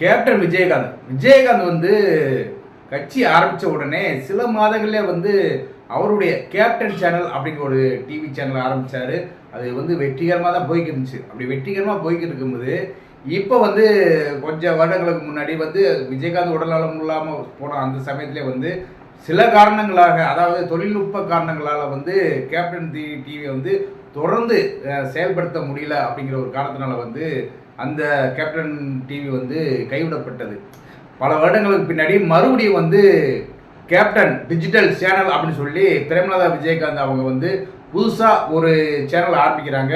Captain Vijayakanth. Vijayakanth வந்து கட்சி ஆரம்பித்த உடனே சில மாதங்களே வந்து அவருடைய கேப்டன் சேனல் அப்படிங்கிற ஒரு டிவி சேனல் ஆரம்பித்தார் அது வந்து வெற்றிகரமாக தான் போய்க்கிட்டு இருந்துச்சு. அப்படி வெற்றிகரமாக போய்கிட்டு இருக்கும்போது இப்போ வந்து கொஞ்சம் வருடங்களுக்கு முன்னாடி வந்து விஜயகாந்த் உடல்நலம் இல்லாமல் போன அந்த சமயத்திலே வந்து சில காரணங்களாக அதாவது தொழில்நுட்ப காரணங்களால் வந்து கேப்டன் டி டிவியை வந்து தொடர்ந்து செயல்படுத்த முடியல அப்படிங்கிற ஒரு காரணத்தினால வந்து அந்த கேப்டன் டிவி வந்து கைவிடப்பட்டது. பல வருடங்களுக்கு பின்னாடி மறுபடியும் வந்து கேப்டன் டிஜிட்டல் சேனல் அப்படின்னு சொல்லி பிரேமலதா விஜயகாந்த் அவங்க வந்து புதுசாக ஒரு சேனல் ஆரம்பிக்கிறாங்க.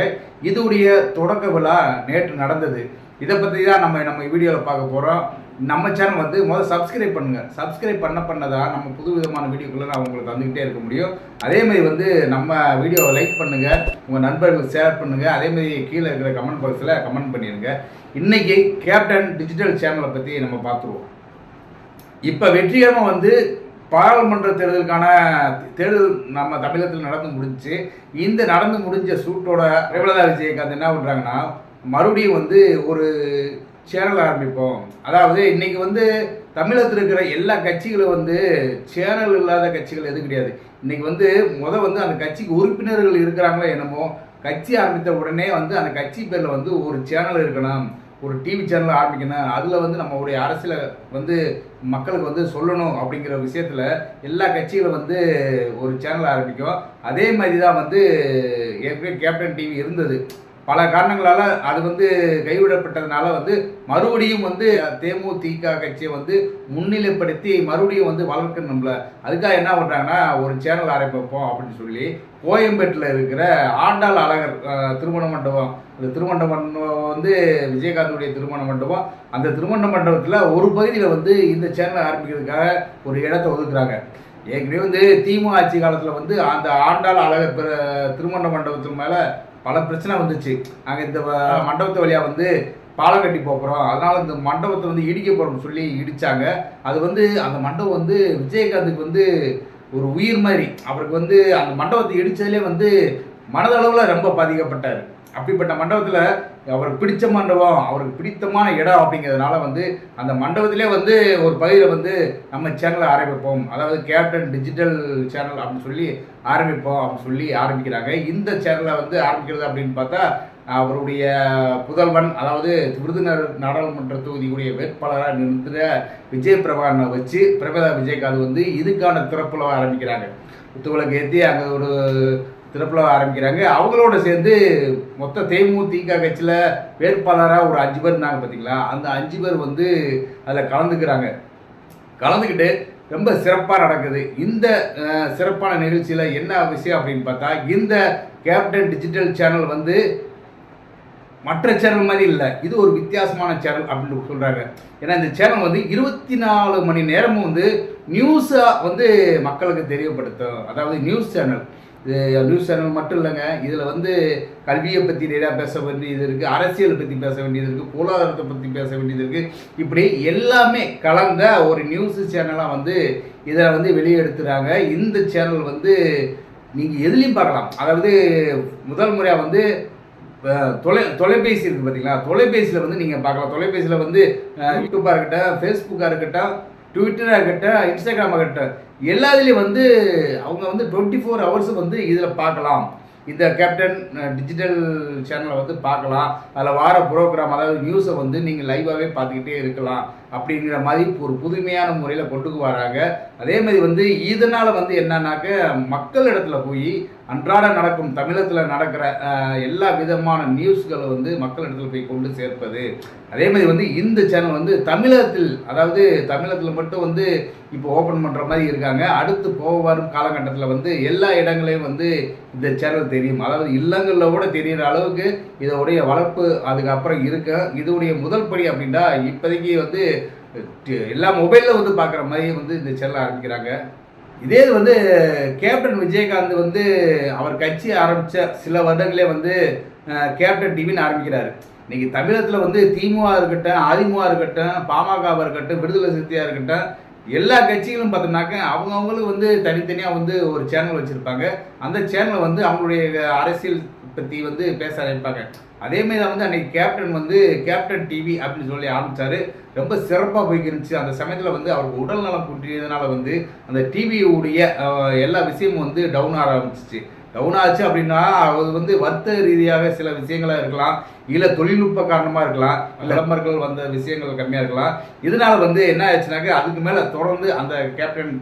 இதுடைய தொடக்க விழா நேற்று நடந்தது. இதை பற்றி தான் நம்ம நம்ம வீடியோவில் பார்க்க போகிறோம் நம்ம சேனல் வந்து முதல்ல சப்ஸ்கிரைப் பண்ணுங்கள் சப்ஸ்கிரைப் பண்ண பண்ணதான் நம்ம புது விதமான வீடியோக்குள்ளே நான் உங்களுக்கு தந்துக்கிட்டே இருக்க முடியும். அதேமாதிரி வந்து நம்ம வீடியோவை லைக் பண்ணுங்கள் உங்கள் நண்பர்களுக்கு ஷேர் பண்ணுங்கள் அதேமாதிரி கீழே இருக்கிற கமெண்ட் பாக்ஸில் கமெண்ட் பண்ணிடுங்க இன்றைக்கி கேப்டன் டிஜிட்டல் சேனலை பற்றி நம்ம பார்த்துருவோம். இப்போ வெற்றிகரமாக வந்து பாராளுமன்ற தேர்தலுக்கான தேர்தல் நம்ம தமிழகத்தில் நடந்து முடிஞ்சு இந்த நடந்து முடிஞ்ச சூட்டோட பிரபலதா விஜயகாந்த் என்ன பண்ணுறாங்கன்னா மறுபடியும் வந்து ஒரு சேனல் ஆரம்பிப்போம். அதாவது இன்னைக்கு வந்து தமிழகத்தில் இருக்கிற எல்லா கட்சிகளும் வந்து சேனல் இல்லாத கட்சிகள் எதுவும் கிடையாது. இன்னைக்கு வந்து முத வந்து அந்த கட்சிக்கு உறுப்பினர்கள் இருக்கிறாங்களோ என்னமோ கட்சி ஆரம்பித்த உடனே வந்து அந்த கட்சி பேரில் வந்து ஒரு சேனல் இருக்கணும். ஒரு டிவி சேனல் ஆரம்பிக்கணும். அதில் வந்து நம்மளுடைய அரசியலை வந்து மக்களுக்கு வந்து சொல்லணும் அப்படிங்கிற விஷயத்தில் எல்லா கட்சிகளும் வந்து ஒரு சேனல் ஆரம்பிக்கும். அதே மாதிரி தான் வந்து ஏற்கனவே கேப்டன் டிவி இருந்தது. பல காரணங்களால் அது வந்து கைவிடப்பட்டதுனால வந்து மறுபடியும் வந்து தேமுதிக கட்சியை வந்து முன்னிலைப்படுத்தி மறுபடியும் வந்து வளர்க்கணும்ல அதுக்காக என்ன பண்ணுறாங்கன்னா ஒரு சேனல் ஆரம்பிப்போம் அப்படின்னு சொல்லி கோயம்பேட்டில் இருக்கிற ஆண்டாள் அழகர் திருமண மண்டபம். அந்த திருமண மண்டபம் வந்து விஜயகாந்தனுடைய திருமண மண்டபம். அந்த திருமண மண்டபத்தில் ஒரு பகுதியில் வந்து இந்த சேனலை ஆரம்பிக்கிறதுக்காக ஒரு இடத்த ஒதுக்குறாங்க. ஏற்கனவே வந்து திமுக ஆட்சி காலத்தில் வந்து அந்த ஆண்டாள் அழகர் திருமண மண்டபத்தின் மேலே பல பிரச்சனை வந்துச்சு. நாங்கள் இந்த மண்டபத்து வழியாக வந்து பாலம் கட்டி போகிறோம் அதனால் இந்த மண்டபத்தை வந்து இடிக்க போகிறோம்னு சொல்லி இடித்தாங்க அது வந்து அந்த மண்டபம் வந்து விஜயகாந்துக்கு வந்து ஒரு உயிர் மாதிரி. அவருக்கு வந்து அந்த மண்டபத்தை இடித்ததுலேயே வந்து மனதளவில் ரொம்ப பாதிக்கப்பட்டார். அப்படிப்பட்ட மண்டபத்தில் அவருக்கு பிடிச்ச மண்டபம் அவருக்கு பிடித்தமான இடம் அப்படிங்கிறதுனால வந்து அந்த மண்டபத்திலே வந்து ஒரு பகுதியில் வந்து நம்ம சேனலை ஆரம்பிப்போம். அதாவது கேப்டன் டிஜிட்டல் சேனல் அப்படின்னு சொல்லி ஆரம்பிப்போம் அப்படின்னு சொல்லி ஆரம்பிக்கிறாங்க. இந்த சேனலை வந்து ஆரம்பிக்கிறது அப்படின்னு பார்த்தா அவருடைய புதல்வன் அதாவது விருதுநகர் நாடாளுமன்ற தொகுதியுடைய வேட்பாளராக நிறுத்துகிற விஜய் பிரபாகரனை வச்சு பிரபலா விஜயகாந்த் வந்து இதுக்கான திறப்புல ஆரம்பிக்கிறாங்க. குத்துவிளக்கு ஏற்றி அங்கே ஒரு திறப்புல ஆரம்பிக்கிறாங்க. அவங்களோட சேர்ந்து மொத்த தேமுதிக கட்சியில் வேட்பாளராக ஒரு அஞ்சு பேர் இருந்தாங்க பார்த்தீங்களா அந்த அஞ்சு பேர் வந்து அதில் கலந்துக்கிறாங்க. கலந்துக்கிட்டு ரொம்ப சிறப்பாக நடக்குது. இந்த சிறப்பான நிகழ்ச்சியில் என்ன விஷயம் அப்படின்னு பார்த்தா இந்த கேப்டன் டிஜிட்டல் சேனல் வந்து மற்ற சேனல் மாதிரி இல்லை. இது ஒரு வித்தியாசமான சேனல் அப்படின்னு சொல்கிறாங்க ஏன்னா இந்த சேனல் வந்து இருபத்தி நாலு மணி நேரமும் வந்து நியூஸாக வந்து மக்களுக்கு தெரியப்படுத்தும். அதாவது நியூஸ் சேனல். நியூஸ் சேனல் மட்டும் இல்லைங்க. இதில் வந்து கல்வியை பற்றி நிறையா பேச வேண்டியது இருக்குது அரசியலை பற்றி பேச வேண்டியது இருக்குது பொருளாதாரத்தை பற்றி பேச வேண்டியது இருக்குது இப்படி எல்லாமே கலந்த ஒரு நியூஸ் சேனலாக வந்து இதை வந்து வெளியெடுத்துறாங்க. இந்த சேனல் வந்து நீங்கள் எதுலேயும் பார்க்கலாம். அதாவது முதல் முறையாக வந்து தொலை தொலைபேசி இருக்குது பார்த்தீங்களா தொலைபேசியில் வந்து நீங்கள் பார்க்கலாம். தொலைபேசியில் வந்து யூடியூப்பாக இருக்கட்டும் ஃபேஸ்புக்காக இருக்கட்டும் ட்விட்டராக இருக்கட்டும் இன்ஸ்டாகிராமாக இருக்கட்டும் எல்லாத்துலேயும் வந்து அவங்க வந்து டுவெண்ட்டி ஃபோர் ஹவர்ஸும் வந்து இதில் பார்க்கலாம். இந்த கேப்டன் டிஜிட்டல் சேனலை வந்து பார்க்கலாம். அதில் வார ப்ரோக்ராம் அதாவது நியூஸை வந்து நீங்கள் லைவாகவே பார்த்துக்கிட்டே இருக்கலாம். அப்படிங்கிற மாதிரி ஒரு புதுமையான முறையில் கொண்டுக்கு வராங்க. அதே மாதிரி வந்து இதனால் வந்து என்னன்னாக்க மக்கள் இடத்துல போய் அன்றாட நடக்கும் தமிழகத்தில் நடக்கிற எல்லா விதமான நியூஸ்களை வந்து மக்கள் இடத்துல போய் கொண்டு சேர்ப்பது. அதே மாதிரி வந்து இந்த சேனல் வந்து தமிழகத்தில் அதாவது தமிழகத்தில் மட்டும் வந்து இப்போ ஓப்பன் பண்ணுற மாதிரி இருக்காங்க. அடுத்து போக வரும் காலகட்டத்தில் வந்து எல்லா இடங்களையும் வந்து இந்த சேனல் தெரியும். அதாவது இல்லங்களில் கூட தெரியிற அளவுக்கு இதோடைய வளர்ப்பு அதுக்கப்புறம் இருக்க. இதோடைய முதல் படி அப்படின்னா இப்போதைக்கு வந்து எல்லா மொபைலில் வந்து பார்க்குற மாதிரி வந்து இந்த சேனல் ஆரம்பிக்கிறாங்க. இதே இது வந்து கேப்டன் விஜயகாந்த் வந்து அவர் கட்சி ஆரம்பித்த சில வருடங்களே வந்து கேப்டன் டிவின்னு ஆரம்பிக்கிறாரு. இன்னைக்கு தமிழகத்தில் வந்து திமுக இருக்கட்டும் அதிமுக இருக்கட்டும் பாமகவாக இருக்கட்டும் விடுதலை சிறுத்தையாக இருக்கட்டும் எல்லா கட்சிகளும் பார்த்தோம்னாக்க அவங்கவுங்களுக்கு வந்து தனித்தனியாக வந்து ஒரு சேனல் வச்சுருப்பாங்க. அந்த சேனலை வந்து அவங்களுடைய அரசியல் பற்றி வந்து பேச ஆரம்பிப்பாங்க. அதே மாதிரி தான் வந்து அன்னைக்கு கேப்டன் வந்து கேப்டன் டிவி அப்படின்னு சொல்லி ஆரம்பித்தார் ரொம்ப சிறப்பாக போய்க்கிருந்துச்சு அந்த சமயத்தில் வந்து அவருக்கு உடல்நலம் குன்றியதுனால வந்து அந்த டிவியுடைய எல்லா விஷயமும் வந்து டவுன் ஆக ஆரம்பிச்சிச்சு. டவுன் ஆச்சு அப்படின்னா அது வந்து வர்த்தக ரீதியாக சில விஷயங்களாக இருக்கலாம். இல்லை தொழில்நுட்ப காரணமாக இருக்கலாம். விளம்பரங்கள் வந்த விஷயங்கள் கம்மியாக இருக்கலாம். இதனால வந்து என்ன ஆச்சுனாக்க அதுக்கு மேலே தொடர்ந்து அந்த கேப்டன்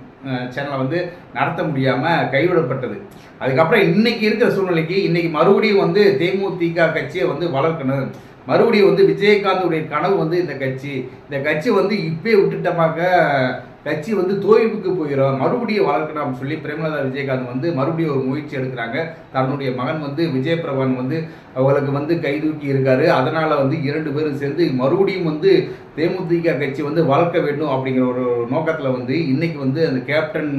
சேனலை வந்து நடத்த முடியாமல் கைவிடப்பட்டது. அதுக்கப்புறம் இன்னைக்கு இருக்கிற சூழ்நிலைக்கு இன்னைக்கு மறுபடியும் வந்து தேமுதிக கட்சியை வந்து வளர்க்கணும். மறுபடியும் வந்து விஜயகாந்துடைய கனவு வந்து இந்த கட்சி. இந்த கட்சி வந்து இப்பயே விட்டுட்டமாக்க கட்சி வந்து தோய்வுக்கு போயிடும் மறுபடியும் வளர்க்கணும் அப்படின்னு சொல்லி பிரேமலதா விஜயகாந்த் வந்து மறுபடியும் ஒரு முயற்சி எடுக்கிறாங்க. தன்னுடைய மகன் வந்து விஜயபிரபன் வந்து அவங்களுக்கு வந்து கைதூக்கி இருக்காரு. அதனால வந்து இரண்டு பேரும் சேர்ந்து மறுபடியும் வந்து தேமுதிக கட்சி வந்து வளர்க்க வேண்டும் அப்படிங்கிற ஒரு நோக்கத்தில் வந்து இன்னைக்கு வந்து அந்த கேப்டன்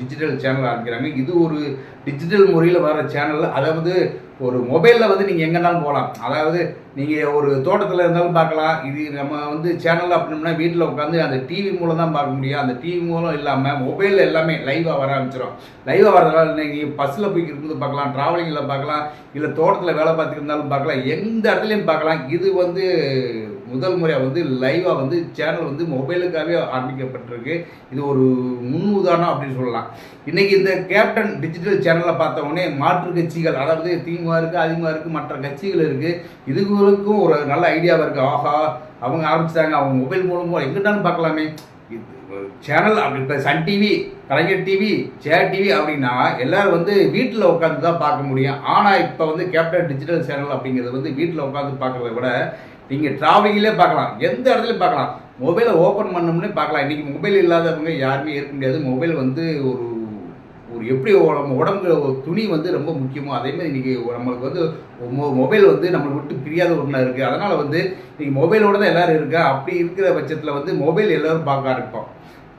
டிஜிட்டல் சேனல் ஆரம்பிக்கிறாங்க. இது ஒரு டிஜிட்டல் முறையில் வர சேனல். அதாவது ஒரு மொபைலில் வந்து நீங்கள் எங்கேனாலும் போகலாம். அதாவது நீங்கள் ஒரு தோட்டத்தில் இருந்தாலும் பார்க்கலாம். இது நம்ம வந்து சேனல் அப்படின்னா வீட்டில் உட்காந்து அந்த டிவி மூலம் தான் பார்க்க முடியும். அந்த டிவி மூலம் இல்லாமல் மொபைலில் எல்லாமே லைவாக வர ஆரம்பிச்சிடும் லைவாக வரதுனால நீங்கள் பஸ்ஸில் போய் இருக்கும்போது பார்க்கலாம் ட்ராவலிங்கில் பார்க்கலாம் இல்லை தோட்டத்தில் வேலை பார்த்துட்டு இருந்தாலும் பார்க்கலாம் எந்த இடத்துலையும் பார்க்கலாம். இது வந்து முதல் முறையாக வந்து லைவாக வந்து சேனல் வந்து மொபைலுக்காகவே ஆரம்பிக்கப்பட்டிருக்கு. இது ஒரு முன் உதாரணம் அப்படின்னு சொல்லலாம். இன்றைக்கி இந்த கேப்டன் டிஜிட்டல் சேனலை பார்த்த உடனே மாற்று கட்சிகள் அதாவது திமுக இருக்குது அதிமுக இருக்குது மற்ற கட்சிகள் இருக்குது இதுகளுக்கும் ஒரு நல்ல ஐடியாவாக இருக்குது ஆஹா அவங்க ஆரம்பிச்சிட்டாங்க அவங்க மொபைல் மூலமாக எங்கிட்டாலும் பார்க்கலாமே. சேனல் அப்படி இப்போ சன் டிவி கலைஞர் டிவி சேர் டிவி அப்படின்னா எல்லோரும் வந்து வீட்டில் உட்காந்து தான் பார்க்க முடியும். ஆனால் இப்போ வந்து கேப்டன் டிஜிட்டல் சேனல் அப்படிங்கிறது வந்து வீட்டில் உட்காந்து பார்க்குறத விட நீங்கள் ட்ராவலிங்கிலே பார்க்கலாம். எந்த இடத்துலையும் பார்க்கலாம். மொபைலை ஓப்பன் பண்ணோம்னே பார்க்கலாம். இன்றைக்கி மொபைல் இல்லாதவங்க யாருமே இருக்க முடியாது. மொபைல் வந்து ஒரு ஒரு எப்படி நம்ம உடம்புல ஒரு துணி வந்து ரொம்ப முக்கியமோ அதே மாதிரி இன்றைக்கி நம்மளுக்கு வந்து மொ- மொபைல் வந்து நம்மளை விட்டு பிரியாத ஒன்றா இருக்குது அதனால் வந்து இன்றைக்கி மொபைலோட தான் எல்லோரும் இருக்கா? அப்படி இருக்கிற பட்சத்தில் வந்து மொபைல் எல்லோரும் பார்க்க ஆரம்பிப்போம்.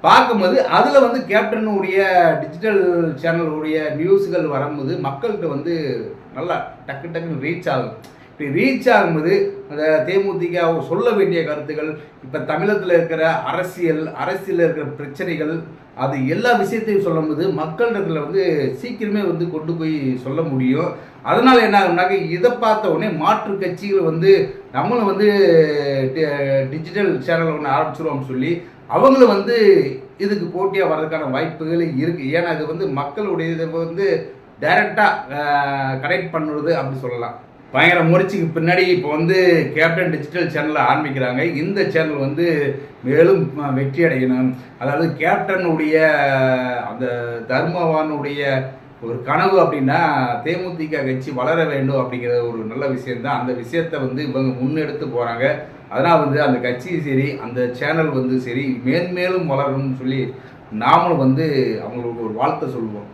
பார்க்கும்போது அதில் வந்து கேப்டனுடைய டிஜிட்டல் சேனலுடைய நியூஸ்கள் வரும்போது மக்கள்கிட்ட வந்து நல்லா டக்கு டக்குன்னு ரீச் ஆகும். இப்படி ரீச் ஆகும்போது அந்த தேமுதிக சொல்ல வேண்டிய கருத்துக்கள் இப்போ தமிழகத்தில் இருக்கிற அரசியல் அரசியலில் இருக்கிற பிரச்சனைகள் அது எல்லா விஷயத்தையும் சொல்லும்போது மக்களிடத்தில் வந்து சீக்கிரமே வந்து கொண்டு போய் சொல்ல முடியும். அதனால் என்ன ஆகும்னாக்க இதை பார்த்த உடனே மாற்று கட்சிகள் வந்து நம்மளும் வந்து டிஜிட்டல் சேனல் ஒன்று ஆரம்பிச்சிருவோம்னு சொல்லி அவங்களும் வந்து இதுக்கு போட்டியாக வர்றதுக்கான வாய்ப்புகள் இருக்குது ஏன்னா இது வந்து மக்களுடைய இதை வந்து டைரெக்டாக கனெக்ட் பண்ணுறது அப்படி சொல்லலாம். பயங்கர முயற்சிக்கு பின்னாடி இப்போ வந்து கேப்டன் டிஜிட்டல் சேனலை ஆரம்பிக்கிறாங்க. இந்த சேனல் வந்து மேலும் வெற்றி அடையணும் அதாவது கேப்டனுடைய அந்த தர்மவானுடைய ஒரு கனவு அப்படின்னா தேமுதிக கட்சி வளர வேண்டும் அப்படிங்கிற ஒரு நல்ல விஷயம்தான். அந்த விஷயத்தை வந்து இவங்க முன்னெடுத்து போகிறாங்க அதனால் வந்து அந்த கட்சி சரி அந்த சேனல் வந்து சரி மேன்மேலும் வளரணும்னு சொல்லி நாமளும் வந்து அவங்களுக்கு ஒரு வாழ்த்தை சொல்லுவோம்.